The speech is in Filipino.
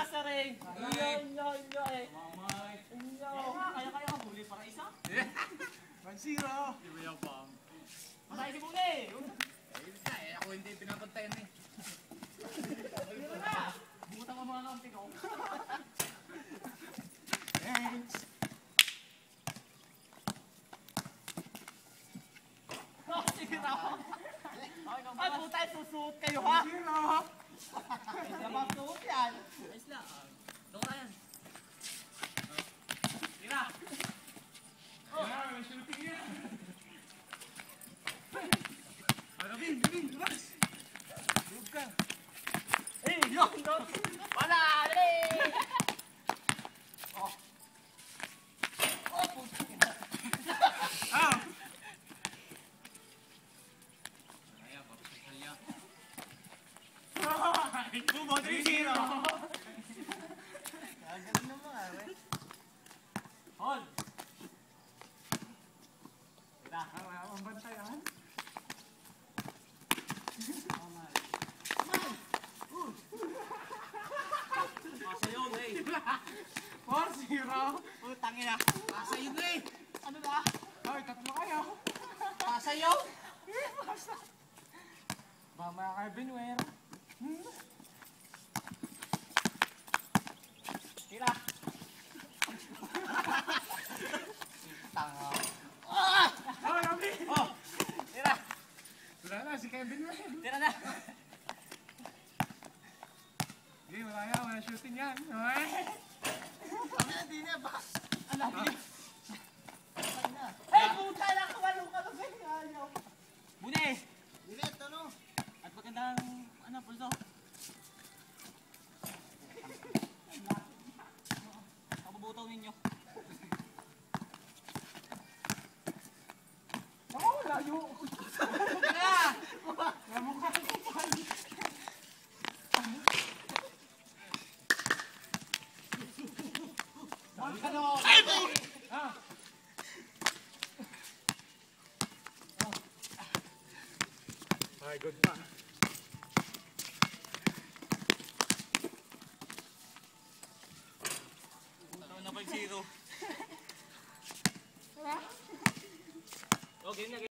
Tumama sa ring. Inyo, inyo, inyo eh. Mamay. Inyo. Kaya kaya ka huli para isa? Mansira. Di ba yung pang? Matay si Bune. Eh, ako hindi pinapantayan eh. Bumutan ka mga kampi ko. Thanks. Oh, sige na. Ay, puta, susuot kayo ha. Mansira. Labang suot yan. Ayos lang. Doon ka. Tira! Yeah, may shooting yan. Ano, Bin? Bin, labas! Tulog ka. Eh, yun. Wala, dali. Oh. Oh, puta. Ah! Kaya, papasal niya. Tubo, 3-0. Gagaling naman, eh. Hold! Tira. Ah, ang bantayan. Masayaw na eh. 4-0. Putang ina. Masayaw na eh. Ano ba? Ay, tatlo kayo. Pasayaw? Mamaya kay Benuero. Tira. Tanga. Ah! Ah, kami. Oh! Tira. Wala na, si Kevin na yun. Tira na. Hindi, wala yan. Wala shooting yan. Kami na, di na ba? Ano? Eh, puta na kawalo ka na ayaw. Bune! Bilet, ano? At magandang, ano, pulso? Tayo! Yeah! Ay, good pa. Tawon na ko yung. Okay, na